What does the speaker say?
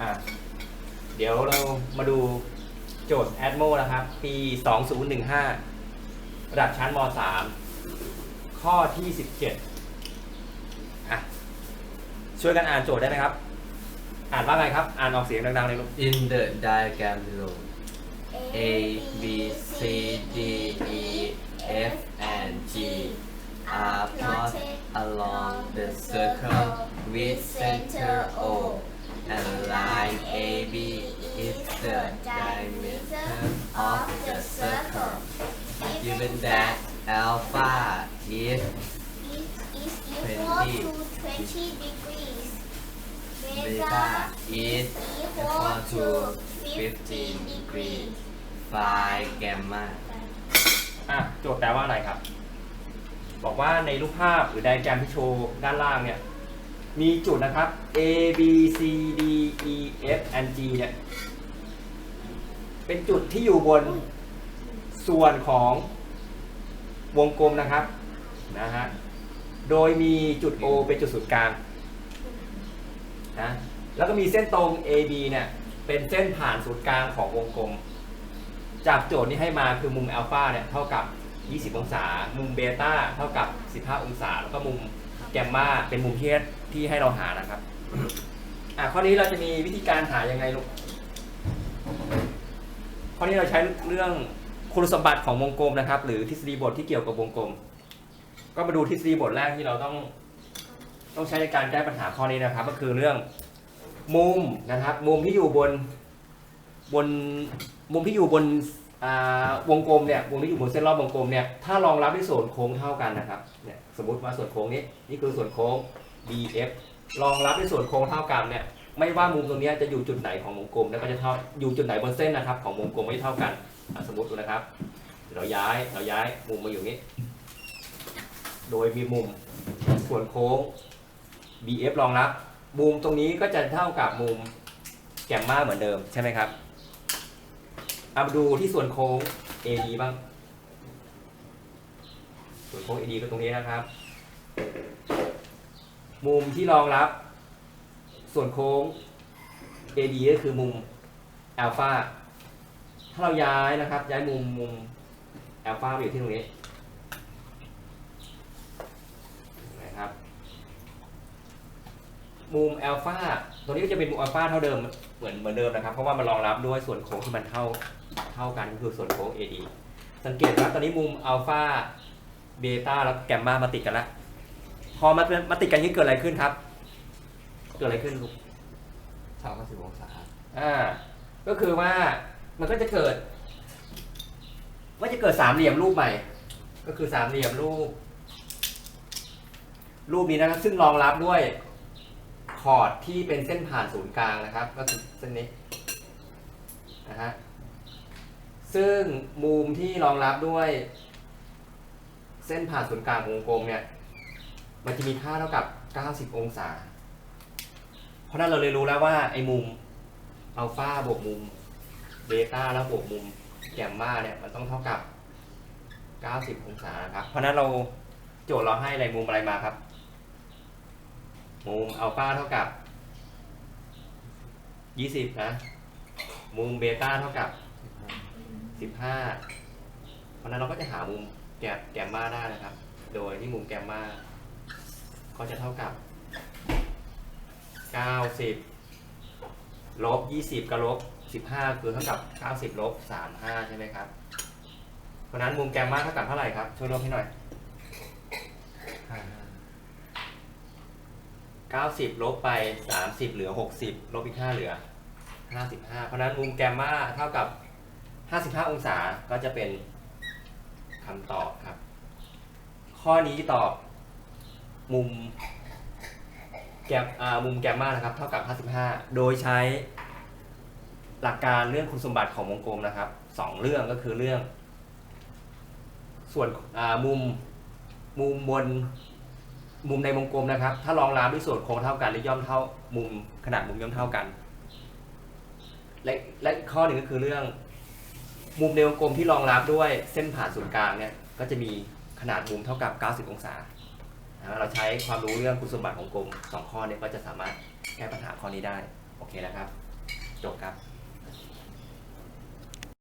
อะเดี๋ยวเรามาดูโจทย์ ADMO นะครับ ปี 2015 ระดับชั้นม .3 ข้อที่ 17อะช่วยกันอ่านโจทย์ได้ไหมครับ อ่านว่าไงครับ อ่านออกเสียงดังๆเลยลูก In the diagram below, A, B, C, D, E, F, and G are plotted along the circle with center O, and line AB is the diameter of the circle. Given that alpha is is, is equal to 20 degrees. beta is equal to 15 degrees. Find gamma. อะโจทย์แปลว่าอะไรครับ บอกว่าในรูปภาพหรือไดแกรมที่โชว์ด้านล่างเนี่ย มีจุดนะครับ A B C D E F and G เนี่ย เป็นจุดที่อยู่บนส่วนของวงกลมนะครับนะฮะ โดยมีจุด O เป็นจุดศูนย์กลางนะแล้วก็มีเส้นตรง AB เนี่ยเป็นเส้นผ่านศูนย์กลางของวงกลม จากโจทย์นี้ให้มาคือมุมอัลฟาเนี่ยเท่ากับ 20 องศา มุมเบต้าเท่ากับ 15 องศา แล้วก็มุม แกมมาเป็นมุมที่ที่ให้เราหานะครับ อะข้อนี้เราจะมีวิธีการหายังไงลูก ข้อนี้เราใช้เรื่องคุณสมบัติของวงกลมนะครับ หรือทฤษฎีบทที่เกี่ยวกับวงกลม ก็มาดูทฤษฎีบทแรกที่เราต้อง ต้องใช้ในการแก้ปัญหาข้อนี้นะครับ ก็คือเรื่องมุมนะครับ มุมที่อยู่บนบนมุมที่อยู่บน วงกลมเนี่ยวงที่อยู่บนเส้นรอบวงกลมเนี่ยถ้ารองรับด้วยส่วนโค้งเท่ากันนะครับเนี่ยสมมติว่าส่วนโค้งนี้นี่คือส่วนโค้ง BF รองรับด้วยส่วนโค้งเท่ากันเนี่ยไม่ว่ามุมตรงนี้จะอยู่จุดไหนของวงกลมแล้วก็จะเท่าอยู่จุดไหนบนเส้นนะครับ ของวงกลมไม่เท่ากันสมมติดูนะครับเดี๋ยวเราย้ายเราย้ายมุมมาอยู่นี้ โดยมีมุมส่วนโค้ง BF รองรับ มุมตรงนี้ก็จะเท่ากับมุมแกมมาเหมือนเดิมใช่ไหมครับ เอามาดูที่ส่วนโค้ง AD บ้าง ส่วนโค้ง AD ก็ตรงนี้นะครับ มุมที่รองรับ ส่วนโค้ง AD ก็คือมุมอัลฟาถ้าเราย้ายนะครับ ย้ายมุมมุมอัลฟาไปอยู่ที่ตรงนี้นะครับ มุมอัลฟาตรงนี้ก็จะเป็นมุมอัลฟาเท่าเดิมเหมือนเหมือนเดิมนะครับ เพราะว่ามันรองรับด้วยส่วนโค้งที่มันเท่าเท่ากันก็คือส่วนโค้ง AD สังเกตว่าตอนนี้มุมอัลฟาเบต้าแล้วแกมมามาติดกันแล้วพอมามาติดกันนี้เกิดอะไรขึ้นครับ เกิดอะไรขึ้นลูกเท่ากับ10องศาอ่าก็คือว่ามันก็จะเกิดว่าจะเกิดสามเหลี่ยมรูปใหม่ ก็คือสามเหลี่ยมรูป รูปนี้นะครับซึ่งรองรับด้วย คอร์ดที่เป็นเส้นผ่านศูนย์กลางนะครับ ก็คือเส้นนี้นะฮะซึ่งมุมที่รองรับด้วย เส้นผ่านศูนย์กลางวงกลมเนี่ย มันจะมีค่าเท่ากับ 90 องศา เพราะนั้นเราเลยรู้แล้วว่าไอ้มุมอัลฟาบวกมุมเบต้าแล้วบวกมุมแกมมาเนี่ยมันต้องเท่ากับ 90 องศานะครับ เพราะนั้นเราโจทย์เราให้อะไรมุมอะไรมาครับ มุมอัลฟาเท่ากับ 20 นะ มุมเบต้าเท่ากับ 15 เพราะนั้นเราก็จะหามุมแกมแกมมาได้นะครับ โดยที่มุมแกมมาก็จะเท่ากับ 90 ลบ 20 กับลบ 15 คือเท่ากับ 90 ลบ 35 ใช่ไหมครับ เพราะฉะนั้นมุมแกมมาเท่ากับเท่าไหร่ครับ ช่วยลบให้หน่อย 90 ลบไป 30 เหลือ 60 ลบอีก 5 เหลือ 55 เพราะนั้นมุมแกมมาเท่ากับ 55 องศาก็จะเป็นคำตอบครับ ข้อนี้ตอบมุมแกมมุมแกมมานะครับ เท่ากับ 55 โดยใช้หลักการเรื่องคุณสมบัติของวงกลมนะครับสองเรื่องก็คือเรื่อง ส่วนมุมมุมบน มุมในวงกลมนะครับ ถ้ารองรับด้วยส่วนโค้งเท่ากันหรือย่อมเท่ามุมขนาดมุมย่อมเท่ากัน และและข้อหนึ่งก็คือเรื่อง มุมในวงกลมที่รองรับด้วยเส้นผ่านศูนย์กลางเนี่ยก็จะมีขนาดมุมเท่ากับ 90 องศานะเราใช้ความรู้เรื่องคุณสมบัติของกลมสองข้อเนี้ก็จะสามารถแก้ปัญหาข้อนี้ได้ โอเคนะครับ จบครับ